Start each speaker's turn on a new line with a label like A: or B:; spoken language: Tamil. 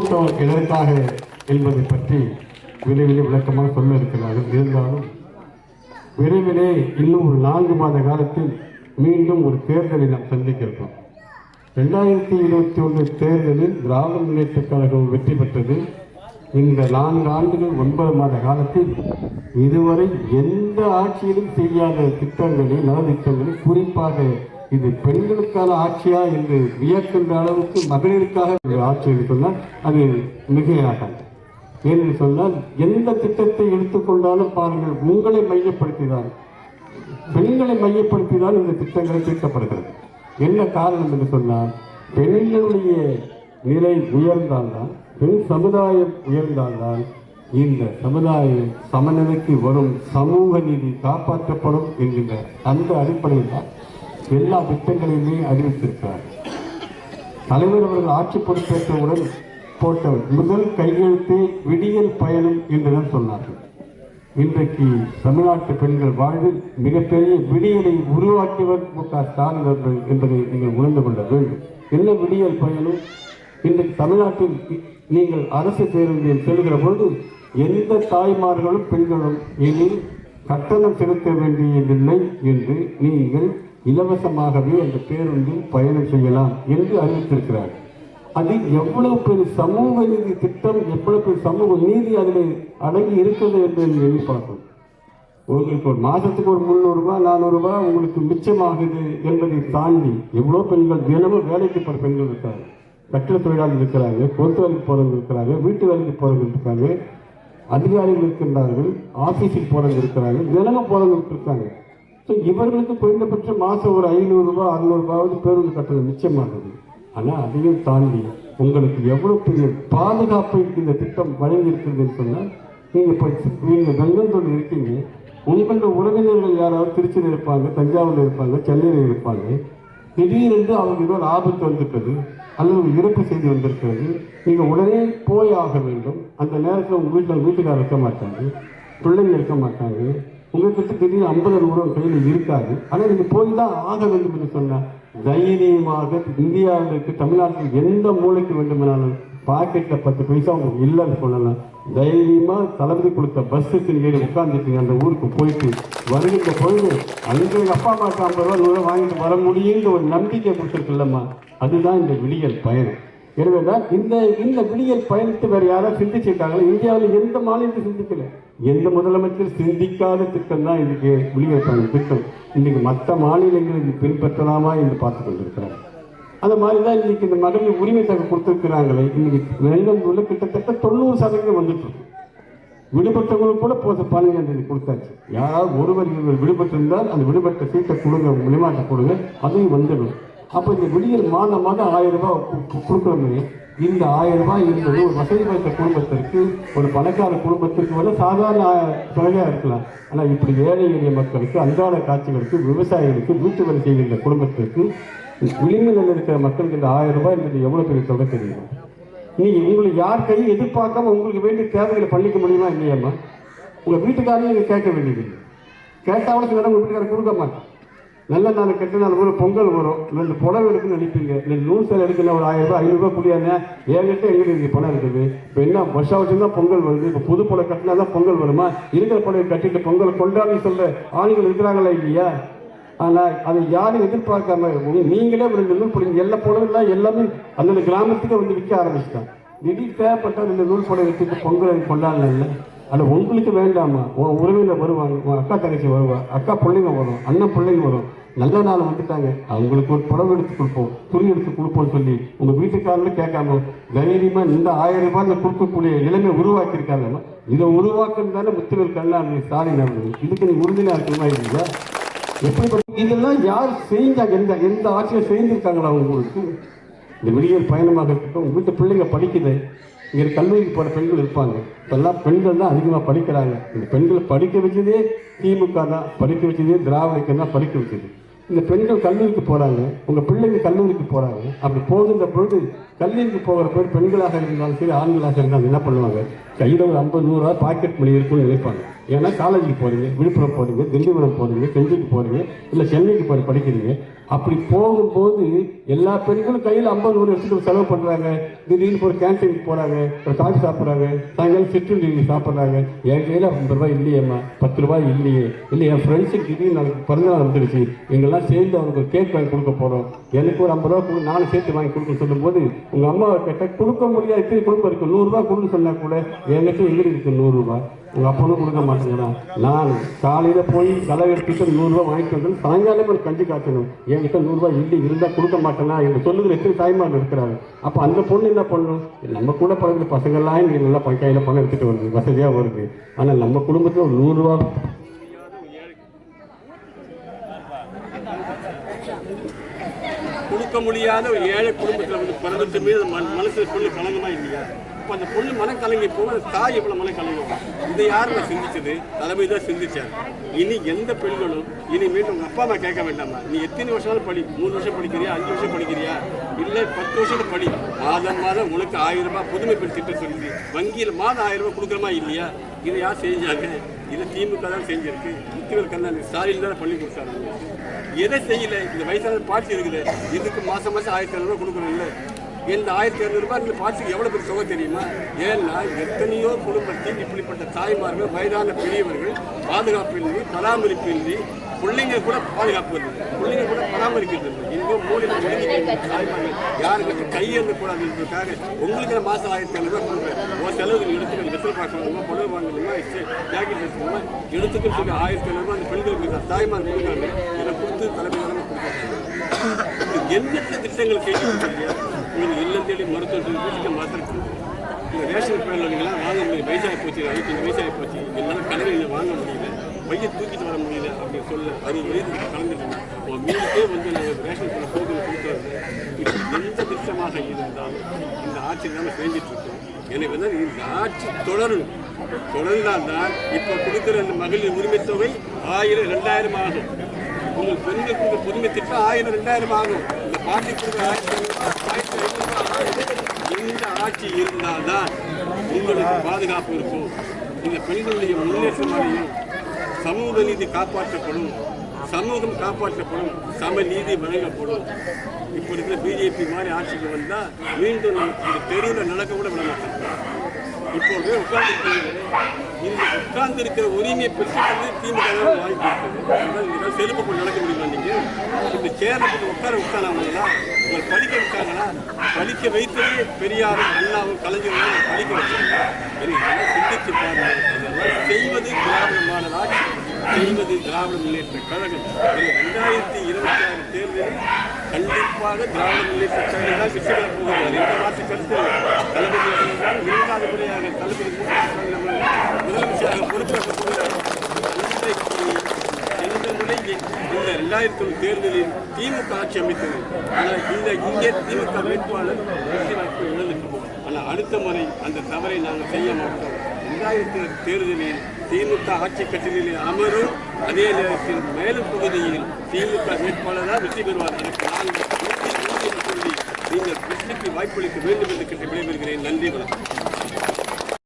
A: கூட்டம் எதற்காக என்பதை பற்றி விரைவிலே விளக்கமாக சொல்ல இருக்கிறார்கள். இருந்தாலும் விரைவிலே இன்னும் ஒரு நான்கு மாத காலத்தில் மீண்டும் ஒரு தேர்தலை நாம் சந்திக்க இருக்கோம். ரெண்டாயிரத்தி இருபத்தி ஒன்று தேர்தலில் திராவிட முன்னேற்ற கழகம் வெற்றி பெற்றது. இந்த நான்கு ஆண்டுகள் ஒன்பது மாத காலத்தில் இதுவரை எந்த ஆட்சியிலும் செய்யாத திட்டங்களை நலத்திட்டங்களை குறிப்பாக இது பெண்களுக்கான ஆட்சியா என்று வியக்கின்ற அளவுக்கு மகளிருக்காக ஆட்சி என்று சொன்னால் அது மிகையாகாது. ஏனென்று சொன்னால் எந்த திட்டத்தை எடுத்துக்கொண்டாலும் பாருங்கள் உங்களை மையப்படுத்திதான். பெண்களை மையப்படுத்திதான் இந்த திட்டங்களை தீர்க்கப்படுகிறது என்ன காரணம் என்று சொன்னால் பெண்களுடைய நிலை உயர்ந்தால்தான் பெண் சமுதாயம் உயர்ந்தால்தான் இந்த சமுதாயம் சமநிலைக்கு வரும் சமூக நீதி காப்பாற்றப்படும் என்கின்ற அந்த அடிப்படையில் தான் எல்லா திட்டங்களையுமே அறிவித்திருக்கிறார். தலைவர் அவர்கள் ஆட்சி பொறுப்பேற்றவுடன் போட்ட முதல் கையெழுத்து விடியல் பயணம் என்றுதான் சொன்னார்கள். இன்றைக்கு தமிழ்நாட்டு பெண்கள் வாழ்வில் மிகப்பெரிய விடியலை உருவாக்கியவர் மு க ஸ்டாலின் அவர்கள் என்பதை நீங்கள் உணர்ந்து கொள்ள வேண்டும். என்ன விடியல் பயணம்? இன்றைக்கு தமிழ்நாட்டில் நீங்கள் அரசு பேருந்தில் செல்கிற பொழுது எந்த தாய்மார்களும் பெண்களும் இனி கட்டணம் செலுத்த வேண்டியதில்லை என்று நீங்கள் இலவசமாகவே அந்த பேருந்தில் பயணம் செய்யலாம் என்று அறிவித்திருக்கிறார். அது எவ்வளவு பெரிய சமூக நீதி திட்டம் எவ்வளவு பெரிய சமூக நீதி அதில் அடங்கி இருக்கிறது என்று எண்ணி பார்க்கும் உங்களுக்கு ஒரு மாதத்துக்கு ஒரு முந்நூறுரூபா நானூறுரூபா உங்களுக்கு மிச்சமாகுது என்பதை தாண்டி எவ்வளோ பெண்கள் தினமும் வேலைக்கு போகிற பெண்கள் இருக்காங்க. கட்டிட தொழிலாளர்கள் இருக்கிறாங்க கொத்து வேலைக்கு போகிறவங்க இருக்கிறாங்க வீட்டு வேலைக்கு போகிறவங்க இருக்காங்க அதிகாரிகள் இருக்கின்றார்கள் ஆஃபீஸுக்கு போகிறவங்க இருக்கிறாங்க தினமும் போகிறவங்க இருக்காங்க. ஸோ இவர்களுக்கு குறைந்தபட்சம் மாதம் ஒரு ஐநூறுரூபா அறுநூறுபாவது பேருந்து கட்டணம் நிச்சயமானது. ஆனால் அதையும் தாண்டி உங்களுக்கு எவ்வளோ பெரிய பாதுகாப்பை இந்த திட்டம் வழங்கியிருக்கிறதுன்னு சொன்னால் நீங்கள் இப்போ நீங்கள் வெங்கந்தோடு இருக்கீங்க உங்களோட உறவினர்கள் யாராவது திருச்சியில் இருப்பாங்க தஞ்சாவூரில் இருப்பாங்க சென்னையில் இருப்பாங்க திடீரென்று அவங்க ஏதோ ஒரு ஆபத்து வந்திருக்கிறது அல்லது ஒரு இறப்பு செய்தி வந்திருக்கிறது நீங்கள் உடனே போய் ஆக வேண்டும். அந்த நேரத்தில் உங்கள் வீட்டில் வீட்டுக்காரர் இருக்க மாட்டாங்க பிள்ளைங்க இருக்க மாட்டாங்க. உங்ககிட்ட தெரியும் ஐம்பது ரூபா கையில் இருக்காது ஆனால் நீங்கள் போய் தான் ஆக வேண்டும் என்று சொன்னால் தைரியமாக இந்தியாவிற்கு தமிழ்நாட்டில் எந்த மூலைக்கு வேண்டுமானாலும் பாக்கெட்டில் பத்து பைசா உங்களுக்கு இல்லைன்னு சொல்லலாம். தைரியமாக தளபதி கொடுத்த பஸ்ஸுக்கு நீங்கள் உட்காந்துட்டீங்க அந்த ஊருக்கு போயிட்டு வருகின்ற பொழுது அங்கே எங்கள் அப்பா அம்மாவுக்கு ஐம்பது ரூபா நூறு வாங்கிட்டு வர முடியுங்கிற ஒரு நம்பிக்கை கொடுத்துருக்குல்லம்மா அதுதான் இந்த விடியல் பயணம். எனவே தான் இந்த இந்த விடியல் பயணத்தை வேறு யாராவது சிந்திச்சிருக்காங்களா? இந்தியாவில் எந்த மாநிலத்தையும் சிந்திக்கல. எந்த முதலமைச்சர் சிந்திக்காத திட்டம் தான் இதுக்கு விடியல் பயணம் திட்டம். இன்னைக்கு மற்ற மாநிலங்களுக்கு இது பின்பற்றலாமா என்று பார்த்து கொண்டிருக்கிறாங்க அது மாதிரி தான் இன்னைக்கு இந்த மகளிர் உரிமை தொகை கொடுத்துருக்கிறாங்களே இன்னைக்கு வெள்ளந்தூர்ல கிட்டத்தட்ட தொண்ணூறு சதவீதம் வந்துட்டு இருக்கு. விடுபட்டவங்களுக்கு கூட போத பதினஞ்சாம் கொடுத்தாச்சு. யாராவது ஒருவர் இவர்கள் விடுபட்டிருந்தால் அந்த விடுபட்ட சீட்டை கொடுங்க வெளிமாட்ட கொடுங்க அதையும் வந்துடும். அப்போ இந்த விடியல் மாதம் மாதம் ஆயிரம் ரூபாய் கு- கொடுக்குறோமே இந்த ஆயிரம் ரூபாய் என்பது ஒரு வசதி வாய்ந்த குடும்பத்திற்கு ஒரு பணக்கார குடும்பத்திற்கு வந்து சாதாரண தொகையாக இருக்கலாம். ஆனால் இப்படி ஏழை எளிய மக்களுக்கு அன்றாட காட்சிகளுக்கு விவசாயிகளுக்கு வீட்டு வேலை செய்கின்ற குடும்பத்திற்கு விளிம்பில் இருக்கிற மக்களுக்கு இந்த ஆயிரம் ரூபாய் என்பது எவ்வளோ பெரிய தொகை தெரியும்? நீங்கள் உங்களை யார் கையும் எதிர்பார்க்காம உங்களுக்கு வேண்டிய தேவைகளை பண்ணிக்க முடியுமா இல்லையாம்மா? உங்கள் வீட்டுக்காரையும் நீங்கள் கேட்க வேண்டியது இல்லை கேட்டாலும் சில உங்கள் வீட்டுக்காரர் கொடுக்க மாட்டேன் நல்ல நாள் கெட்ட நாள் ஒரு பொங்கல் வரும். ரெண்டு புடவை எடுக்குன்னு நினைப்பீங்க. ரெண்டு நூல் சேலை எடுக்கணும் ஒரு ஆயிரம் ரூபாய் ஐநூறு ரூபாய் புரியாதுங்க என்கிட்ட எங்கிட்ட இருக்கு பணம் இருக்குது இப்போ என்ன வருஷம் வருஷம் தான் பொங்கல் வருது. இப்போ புது புடவை கட்டினா தான் பொங்கல் வருமா? இருக்கிற புடவை கட்டிட்டு பொங்கல் கொண்டாடி சொல்ற ஆணிகள் இருக்கிறாங்களா இல்லையா? ஆனால் அதை யாரும் எதிர்பார்க்காம நீங்களே ஒரு ரெண்டு நூல் புடவை எல்லா புடவைலாம் எல்லாமே அந்தந்த கிராமத்துக்கு வந்து விற்க ஆரம்பிச்சிட்டாங்க. திடீர் தேவைப்பட்ட ரெண்டு நூல் புடவை எடுத்துட்டு பொங்கல் கொண்டாடல ஆனால் உங்களுக்கு வேண்டாமா? உன் உறவினர் வருவாங்க. உன் அக்கா தங்கச்சி வருவா. அக்கா பிள்ளைங்க வரும். அண்ணன் பிள்ளைங்க வரும். நல்ல நாள் வந்துட்டாங்க. அவங்களுக்கு ஒரு புடவை எடுத்து கொடுப்போம். துணி எடுத்து கொடுப்போம்னு சொல்லி உங்கள் வீட்டுக்காரங்களும் கேட்காம தைரியமாக இந்த ஆயிரம் இந்த கொடுக்கக்கூடிய நிலைமை உருவாக்கியிருக்காங்க. இதை உருவாக்குன்னு தானே முத்துவேல் கருணாநிதி ஸ்டாலின் அவர்கள் இதுக்கு நீ உறுதியாக இருக்கணுமா இல்லையா? எப்படி இதெல்லாம் யார் செஞ்சாங்க எந்த எந்த ஆட்சியில் செய்திருக்காங்களா உங்களுக்கு? இந்த விடியல் பயணமாக இருக்கட்டும் உங்கள் வீட்டு பிள்ளைங்க படிக்குது. இங்கே கல்லூரிக்கு போகிற பெண்கள் இருப்பாங்க. இப்போல்லாம் பெண்கள் தான் அதிகமாக படிக்கிறாங்க. இந்த பெண்களை படிக்க வச்சதே திமுக தான் படிக்க வச்சதே திராவிடக்கம் தான் படிக்க வச்சது. இந்த பெண்கள் கல்லூரிக்கு போகிறாங்க உங்கள் பிள்ளைங்க கல்லூரிக்கு போகிறாங்க அப்படி போகின்ற பொழுது கல்லூரிக்கு போகிற பேர் பெண்களாக இருந்தாலும் சரி ஆண்களாக இருந்தாலும் என்ன பண்ணுவாங்க? கையில் ஒரு ஐம்பது நூறுரூவா பாக்கெட் மணி இருக்கும்னு நினைப்பாங்க. ஏன்னா காலேஜுக்கு போகிறீங்க விழுப்புரம் போகிறீங்க திண்டிவனம் போகிறீங்க செஞ்சிக்கு போகிறீங்க இல்லை சென்னைக்கு போய் படிக்கிறீங்க. அப்படி போகும்போது எல்லா பெண்களும் கையில் ஐம்பது நூறு எடுத்துகிட்டு செலவு பண்ணுறாங்க திடீர்னு ஒரு கேன்டீனுக்கு போகிறாங்க ஒரு காஃபி சாப்பிட்றாங்க சாயங்காலம் சிற்றுண்டி சாப்பிட்றாங்க. என் கையில் ஐம்பது ரூபாய் இல்லையேம்மா பத்து ரூபாய் இல்லையே. இல்லை என் ஃப்ரெண்ட்ஸுக்கு திடீர்னு நாங்கள் பிறந்தநாள் வந்துடுச்சு எங்கெல்லாம் சேர்ந்து அவங்களுக்கு கேக் வாங்கி கொடுக்க போகிறோம் எனக்கு ஒரு ஐம்பது ரூபா கொடு நானும் சேர்த்து வாங்கி கொடுக்க சொல்லும்போது உங்கள் அம்மாவை கேட்டால் கொடுக்க முடியாது இப்படி கொடுக்க இருக்கு. நூறுரூவா கொடுன்னு சொன்னால் கூட என்கிட்ட எங்கே இருக்குது நூறுரூவா உங்கள் அப்பனும் கொடுக்க மாட்டேங்கிறான் நான் காலையில் போய் களை எடுத்துட்டு நூறுரூவா வாங்கிட்டு வந்து சாயங்காலம் ஒரு கஞ்சி காட்டணும் என்கிட்ட நூறுரூவா இல்லை இருந்தால் கொடுக்க மாட்டேனா என்று சொல்லுகிற எத்தனை தாய்மார் இருக்கிறாங்க அப்போ அந்த பொண்ணு என்ன பண்ணணும் நம்ம கூட பழகிற பசங்கள்லாம் இன்னைக்கு நல்லா ப- பணம் எடுத்துகிட்டு வருது வசதியாக வருது. ஆனால் நம்ம குடும்பத்தில் ஒரு நூறுரூவா
B: கொடுக்க முடியாத ஒரு ஏழை குடும்பத்தில் வந்து பிறந்துட்டு மீது மன சொல்லி கலங்கமா இல்லையா? இப்போ அந்த பொண்ணு மனம் கலங்கி போக அந்த தாய் எவ்வளோ மனம் இதை யார் நான் சிந்திச்சது? தலைமை தான் சிந்திச்சார். இனி எந்த பெண்களும் இனி மீண்டும் அப்பா அம்மா கேட்க வேண்டாமா? நீ எத்தனை வருஷம் படி மூணு வருஷம் படிக்கிறியா அஞ்சு வருஷம் படிக்கிறியா? இல்லை பத்து வருஷம் படி. மாதம் மாதம் உனக்கு ஆயிரம் ரூபாய் புதுமை பெண் திட்டம் சொல்லி வங்கியில் மாதம் ஆயிரம் ரூபாய் கொடுக்குறமா இல்லையா? இதை யார் செஞ்சாங்க? இதை திமுக தான் செஞ்சிருக்கு. முத்துவர் கண்ணாடி ஸ்டாலின் தான் பள்ளி கொடுத்தாரு. எதை செய்யல? இந்த வயசான பாட்டு இருக்குது. இதுக்கு மாதம் மாதம் ஆயிரத்தி ஐநூறுரூவா கொடுக்கணும் இல்லை? இந்த ஆயிரத்தி இரநூறுபா இந்த பாட்டுக்கு எவ்வளோ பெரிய தொகை தெரியுமா? ஏன்னா எத்தனையோ குடும்பத்தில் இப்படிப்பட்ட தாய்மார்கள் வயதான பெரியவர்கள் பாதுகாப்பு இல்லை பராமரிப்பு இல்லை பிள்ளைங்க கூட பாதுகாப்பு இல்லை. பிள்ளைங்க கூட பராமரிக்கிறது இல்லை. இன்னும் மூலிகை ஒதுங்கி தாய்மார்கள் யாருக்கு கையெழுந்து கூடாதுன்றதுக்காக உங்களுக்கு மாதம் ஆயிரத்தி ஐநூறுபா கொடுக்குறேன். ஒரு செலவு நீ எடுத்துக்கணும் வெத்தல் பார்க்கணுமா புடவை வாங்கணுமா ஜாக்கெட் எடுத்துக்கணுமா எடுத்துக்கன்னு சொல்லி ஆயிரத்தி ஐநூறுபா அந்த பெண்களுக்கு தான் தாய்மார் கொடுக்குறாங்க. இதை கொடுத்து தலைமையில கொடுக்குறாங்க எண்ணற்ற திட்டங்கள் கேட்க உங்களுக்கு இல்லம் தேடி மருத்துவத்தில் வீட்டுக்கு இந்த ரேஷன் பேரில் நீங்களாம் வாங்க முடியல வயசாகி போச்சு அறுபத்தஞ்சு வயசாகி போச்சு. என்னால் கடைகளில் வாங்க முடியல. பைய தூக்கிட்டு வர முடியல அப்படின்னு சொல்ல அறுபது வயதுக்கு கலந்துருக்கோம் உன் வீட்டுக்கே வந்து நாங்கள் ரேஷன் பேரில் போட்டு கொடுத்துறது இது எந்த திட்டமாக இருந்தாலும் இந்த ஆட்சி நம்ம செஞ்சிட்ருக்கோம் இருக்கோம். எனவே தான் இந்த ஆட்சி தொடரணும். தொடர்ந்தால் தான் இப்போ கொடுக்குற அந்த மகளிர் உரிமைத் தொகை ஆயிரம் ரெண்டாயிரம் ஆகும். உங்கள் பெண்கள் கொடுக்குற புதுமை திட்டம் ஆயிரம் ரெண்டாயிரம் ஆகும். இந்த பாட்டி கொடுக்குற ஆயிரத்தி ஐநூறு, ஆயிரத்தி ஐநூறு ஆகும். இந்த ஆட்சி உங்களுக்கு பாதுகாப்பு இருக்கும். இந்த பெண்களுடைய முன்னேற்றம் அடையும். சமூக நீதி காப்பாற்றப்படும். சமூகம் காப்பாற்றப்படும். சம நீதி வழங்கப்படும். இப்போ இருக்கிற பிஜேபி மாதிரி ஆட்சிக்கு வந்தால் மீண்டும் நமக்கு இந்த தெருவில் நடக்க கூட விட மாட்டாங்க. இப்போது உட்கார்ந்து இந்த உட்கார்ந்து இருக்கிற உரிமையை பெற்றுக்கிறது திமுக வாய்ப்பு இருக்குது கொடுத்தது. இதெல்லாம் செருப்பு நடக்க முடியுமா நீங்கள் இந்த சேர்ந்து உட்கார உட்காராங்களா உங்களை பழிக்க விட்டாங்கன்னா பழிக்க வைத்ததே பெரியாரும் அண்ணாவும் கலைஞர்களும் பழிக்க வச்சாங்க சரி, சிந்திச்சு பாருங்கள் இதெல்லாம் செய்வது திராவிட ஆட்சி செய்வது திராவிட முன்னேற்ற கழகம். ரெண்டாயிரத்தி இருபத்தி ஆறு தேர்தலில் கண்டிப்பாக திராவிட முன்னேற்ற கழகம் தான் வெற்றி பெறப் போகிறது. அது மாற்று கருத்து தளபதி அவர்கள் தான் இரண்டாவது முறையாக தளபதி மு க ஸ்டாலின் அவர்கள் முதலமைச்சராக பொறுப்பேற்க போகிறார் இன்றைக்கு எந்த முறை இந்த ரெண்டாயிரத்தி ஒன்று தேர்தலில் திமுக ஆட்சி அமைத்தது. ஆனால் இந்த இங்கே திமுக வேட்பாளர் வெற்றி வாய்ப்பை இழந்துட்டோம் ஆனால் அடுத்த முறை அந்த தவறை நாங்கள் செய்ய மாட்டோம். ரெண்டாயிரத்தி தேர்தலில் திமுக ஆட்சி கட்டிலில் அமரும். அதே நேரத்தில் மேலும் பகுதியில் திமுக வேட்பாளராக வெற்றி பெறுவார். எனக்கு நாங்கள் நீங்கள் வெற்றிக்கு வாய்ப்பளிக்க வேண்டும் என்று கேட்டு விடைபெறுகிறேன். நன்றி வணக்கம்.